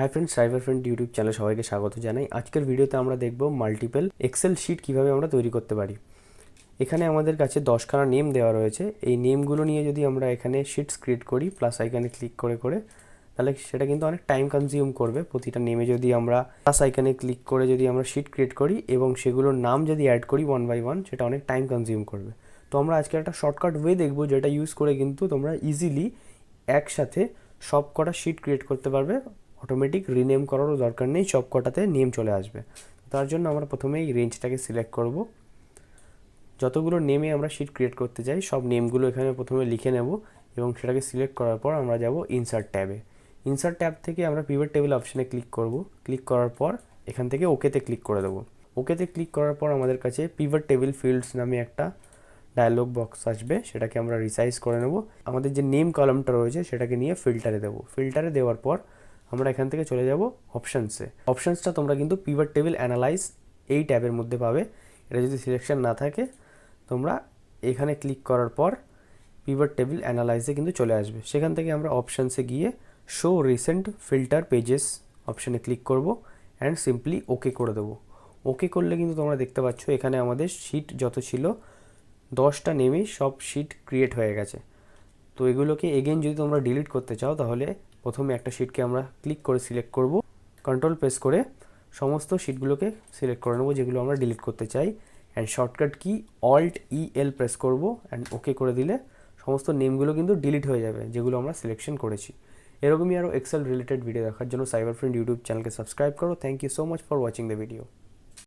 Hi friends cyber friend YouTube চ্যানেলে সবাইকে স্বাগত জানাই। আজকের ভিডিওতে আমরা দেখব মাল্টিপল এক্সেল শিট কীভাবে আমরা তৈরি করতে পারি। এখানে আমাদের কাছে দশখানা নেম দেওয়া রয়েছে। এই নেমগুলো নিয়ে যদি আমরা এখানে শিটস ক্রিয়েট করি প্লাস আইকানে ক্লিক করে করে, তাহলে সেটা কিন্তু অনেক টাইম কনজিউম করবে। প্রতিটা নেমে যদি আমরা প্লাস আইকানে ক্লিক করে যদি আমরা শিট ক্রিয়েট করি এবং সেগুলোর নাম যদি অ্যাড করি ওয়ান বাই ওয়ান সেটা অনেক টাইম কনজিউম করবে। তো আমরা আজকে একটা শর্টকাট ওয়ে দেখব, যেটা ইউজ করে কিন্তু তোমরা ইজিলি একসাথে সব কটা শিট ক্রিয়েট করতে পারবে। অটোমেটিক রিনেম করারও দরকার নেই, সব কটাতে নেম চলে আসবে। তার জন্য আমরা প্রথমে এই রেঞ্জটাকে সিলেক্ট করব। যতগুলো নেমে আমরা শিট ক্রিয়েট করতে চাই, সব নেমগুলো এখানে প্রথমে লিখে নেব এবং সেটাকে সিলেক্ট করার পর আমরা যাব ইনসার্ট ট্যাবে। ইনসার্ট ট্যাব থেকে আমরা পিভট টেবিল অপশানে ক্লিক করব। ক্লিক করার পর এখান থেকে ওকেতে ক্লিক করে দেবো। ওকেতে ক্লিক করার পর আমাদের কাছে পিভট টেবিল ফিল্ডস নামে একটা ডায়ালগ বক্স আসবে, সেটাকে আমরা রিসাইজ করে নেব। আমাদের যে নেম কলমটা রয়েছে, সেটাকে নিয়ে ফিল্টারে দেবো। ফিল্টারে দেওয়ার পর আমরা এখান থেকে চলে যাব অপশানসে অপশানসটা তোমরা কিন্তু পিভার টেবিল অ্যানালাইজ এই ট্যাবের মধ্যে পাবে। এটা যদি সিলেকশন না থাকে, তোমরা এখানে ক্লিক করার পর পিভার টেবিল অ্যানালাইজে কিন্তু চলে আসবে। সেখান থেকে আমরা অপশানসে গিয়ে শো রিসেন্ট ফিল্টার পেজেস অপশানে ক্লিক করব অ্যান্ড সিম্পলি ওকে করে দেবো। ওকে করলে কিন্তু তোমরা দেখতে পাচ্ছ এখানে আমাদের শিট যত ছিল, দশটা নেমেই সব শিট ক্রিয়েট হয়ে গেছে। তো এগুলোকে এগেন যদি তোমরা ডিলিট করতে চাও, তাহলে প্রথমে একটা শিটকে আমরা ক্লিক করে সিলেক্ট করব। কন্ট্রোল প্রেস করে সমস্ত শিটগুলোকে সিলেক্ট করে নেব, যেগুলো আমরা ডিলিট করতে চাই। And shortcut key alt E L press করব অ্যান্ড ওকে করে দিলে সমস্ত নেমগুলো কিন্তু ডিলিট হয়ে যাবে, যেগুলো আমরা সিলেকশন করেছি। এরকমই আরও এক্সেল রিলেটেড ভিডিও দেখার জন্য সাইবার ফ্রেন্ড ইউটিউব চ্যানেলকে সাবস্ক্রাইব করো। Thank you so much for watching the video